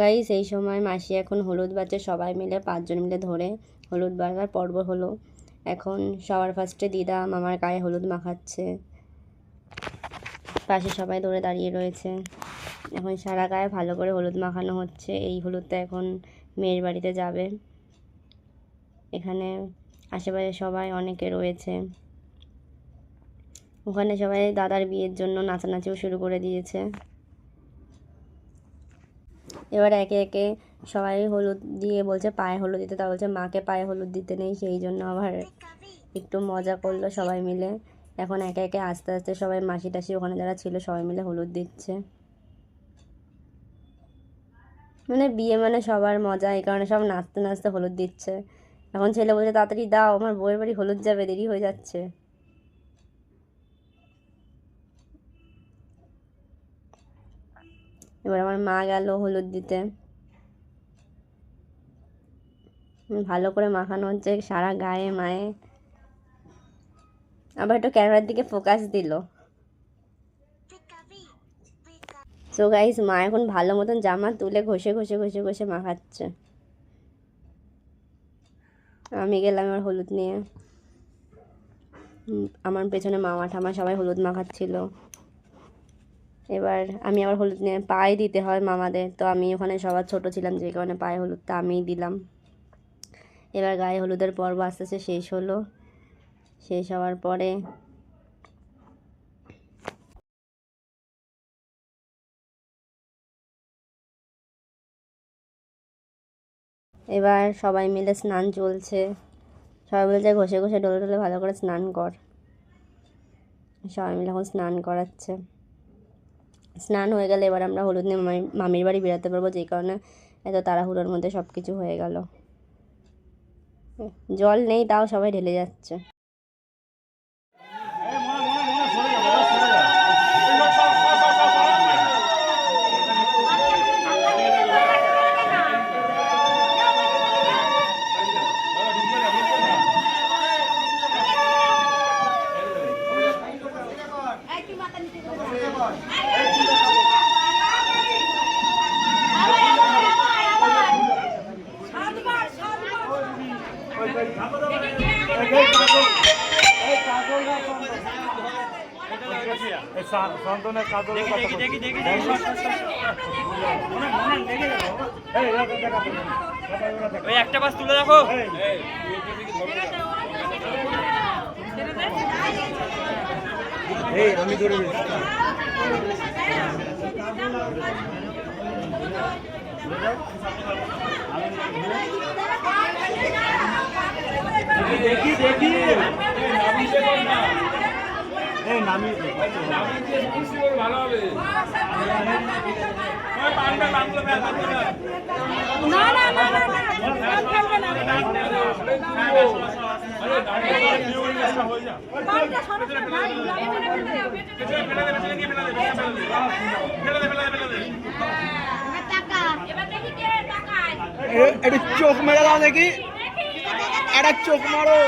গাই সেই সময় মাসি এখন হলুদ বাচ্চা সবাই মিলে পাঁচজন মিলে ধরে হলুদ বাড়ার পর্ব হলো। এখন সবার ফার্স্টে দিদা মামার গায়ে হলুদ মাখাচ্ছে। পাশে সবাই ধরে দাঁড়িয়ে রয়েছে। এখন সারা গায়ে ভালো করে হলুদ মাখানো হচ্ছে। এই হলুদটা এখন মেয়ের বাড়িতে যাবে। এখানে আশেপাশে সবাই অনেকে রয়েছে। ওখানে সবাই দাদার বিয়ের জন্য নাচানাচিও শুরু করে দিয়েছে। এবার একে একে সবাই হলুদ দিয়ে বলছে পায়ে হলুদ দিতে, তা বলছে মাকে পায়ে হলুদ দিতে নেই, সেই জন্য আবার একটু মজা করল সবাই মিলে। এখন একে একে আস্তে আস্তে সবাই মাসি টাসি ওখানে যারা ছিল সবাই মিলে হলুদ দিচ্ছে। মানে বিয়ে মানে সবার মজা, এই কারণে সব নাচতে নাচতে হলুদ দিচ্ছে। এখন ছেলে বলছে, তাড়াতাড়ি দাও, আমার বউয়ের বাড়ি হলুদ যাবে, দেরি হয়ে যাচ্ছে। এবার আমার মা গেল হলুদ দিতে। ভালো করে মাখানো হচ্ছে সারা গায়ে, মায়ে। আবার একটু ক্যামেরার দিকে ফোকাস দিল। সো গাইস মা এখন ভালো মতন জামা তুলে ঘষে ঘষে ঘষে ঘষে মাখাচ্ছে। আমি গেলাম এবার হলুদ নিয়ে। আমার পেছনে মামা ঠামা সবাই হলুদ মাখাচ্ছিল। এবার আমি আবার হলুদ নিয়ে, পায়ে দিতে হয় মামাদের। তো আমি ওখানে সবার ছোট ছিলাম, যে কারণে পায়ে হলুদটা আমিই দিলাম। এবার গায়ে হলুদের পর্ব আস্তে আস্তে শেষ হলো। শেষ হওয়ার পরে এবার সবাই মিলে স্নান চলছে। সবাই বলছে, ঘষে ঘষে ডলে ডলে ভালো করে স্নান কর। সবাই মিলে এখন স্নান করাচ্ছে। স্নান হয়ে গেলে এবার আমরা হলুদ নিয়ে মামি মামির বাড়ি বেরোতে পারব, যেই কারণে এত তাড়াহুড়োর মধ্যে সব কিছু হয়ে গেল। জল নেই, তাও সবাই ঢেলে যাচ্ছে। সন্তানের কাজল দেখি দেখি দেখি দেখি ওই একটা বাস তুলে রাখো। এই। আমি ধরে দেখি দেখি একটু চোখ মেরে দাও দেখি। একটা চোখ মারো।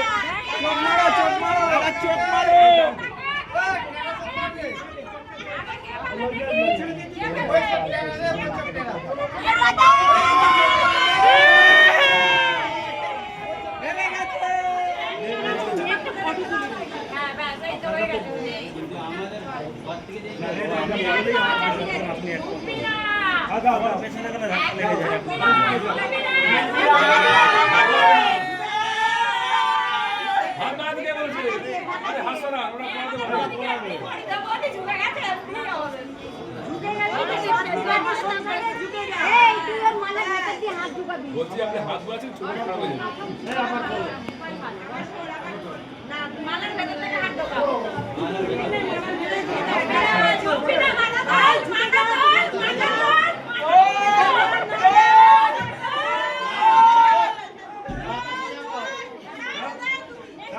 চোখ মারো চোখ মারো একটা চোখ মারো। বলছে আরে হাসো না ওরা পড়াতে পারে বলছি আপনি হাত বাড়াচ্ছেন ছোট খারাপ হয়ে যাবে আচ্ছা ছবি হলে ছবি তুলবো। ओम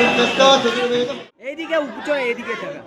सत्यस्य चतुर्वेद এইদিকে উচ্চ এইদিকে থাকা